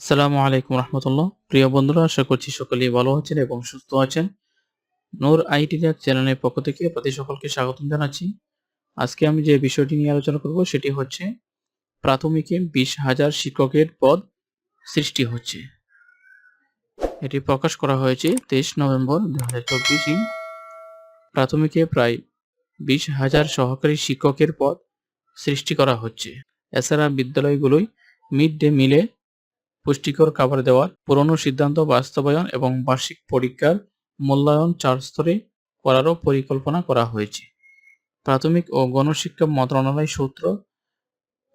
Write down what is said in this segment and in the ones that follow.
আসসালামু আলাইকুম রহমতুল্লাহ। প্রিয় বন্ধুরা, আশা করছি সকলেই ভালো আছেন এবং সুস্থ আছেন। নূর আইটি চ্যানেলের পক্ষ থেকে প্রতি সকলকে স্বাগতম জানাচ্ছি। আজকে আমি যে বিষয়টি নিয়ে আলোচনা করব, সেটি হচ্ছে প্রাথমিকে বিশ হাজার শিক্ষকের পদ সৃষ্টি হচ্ছে। এটি প্রকাশ করা হয়েছে তেইশ নভেম্বর দু হাজার চব্বিশে প্রাথমিকে প্রায় বিশ হাজার সহকারী শিক্ষকের পদ সৃষ্টি করা হচ্ছে। এছাড়া বিদ্যালয়গুলোয় মিড ডে মিলে পুষ্টিকর খাবার দেওয়ার পুরনো সিদ্ধান্ত বাস্তবায়ন এবং বার্ষিক পরীক্ষার মূল্যায়ন চার স্তরে করারও পরিকল্পনা করা হয়েছে। প্রাথমিক ও গণশিক্ষা মন্ত্রণালয় সূত্র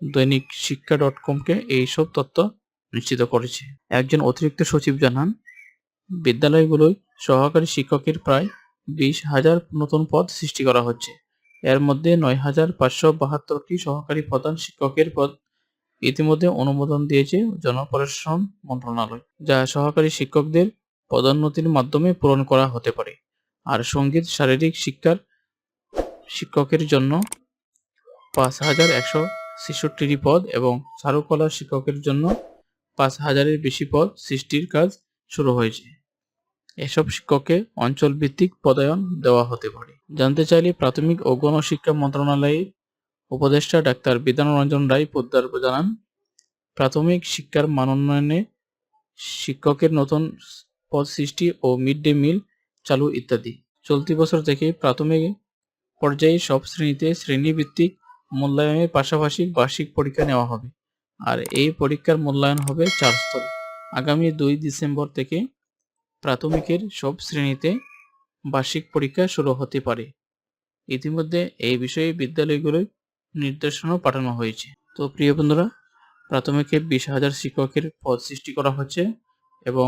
দৈনিক শিক্ষা ডট কমকে এইসব তথ্য নিশ্চিত করেছে। একজন অতিরিক্ত সচিব জানান, বিদ্যালয়গুলোয় সহকারী শিক্ষকের প্রায় বিশ হাজার নতুন পদ সৃষ্টি করা হচ্ছে। এর মধ্যে নয় হাজার পাঁচশো বাহাত্তরটি সহকারী প্রধান শিক্ষকের পদ ইতিমধ্যে অনুমোদন দিয়েছে জনপ্রশাসন মন্ত্রণালয়, যা সহকারী শিক্ষকদের পদোন্নতির মাধ্যমে পূরণ করা হতে পারে। আর সংগীত, শারীরিক শিক্ষার শিক্ষকের জন্য পাঁচ হাজার একশো ছেষট্টিটি পদ এবং চারুকলা শিক্ষকের জন্য পাঁচ হাজারের বেশি পদ সৃষ্টির কাজ শুরু হয়েছে। এসব শিক্ষককে অঞ্চল ভিত্তিক পদায়ন দেওয়া হতে পারে। জানতে চাইলে প্রাথমিক ও গণশিক্ষা মন্ত্রণালয়ের উপদেষ্টা ডাক্তার বিধানরঞ্জন রায় পোদ্দার জানান, প্রাথমিক শিক্ষার মানোন্নয়নে শিক্ষকের নতুন পদ সৃষ্টি ও মিড ডে মিল চালু ইত্যাদি। চলতি বছর থেকে প্রাথমিক পর্যায়ে সব শ্রেণীতে শ্রেণীভিত্তিক মূল্যায়নের পাশাপাশি বার্ষিক পরীক্ষা নেওয়া হবে। আর এই পরীক্ষার মূল্যায়ন হবে চার স্তরে। আগামী দুই ডিসেম্বর থেকে প্রাথমিকের সব শ্রেণীতে বার্ষিক পরীক্ষা শুরু হতে পারে। ইতিমধ্যে এই বিষয়ে বিদ্যালয়গুলোয় নির্দেশনাও পাঠানো হয়েছে। তো প্রিয় বন্ধুরা, প্রাথমিকে বিশ হাজার শিক্ষকের পদ সৃষ্টি করা হচ্ছে এবং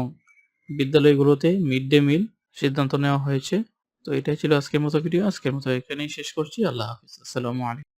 বিদ্যালয়গুলোতে মিড ডে মিল সিদ্ধান্ত নেওয়া হয়েছে। তো এটাই ছিল আজকের মতো ভিডিও। আজকের মতো এখানেই শেষ করছি। আল্লাহ হাফিজ। আসসালামু আলাইকুম।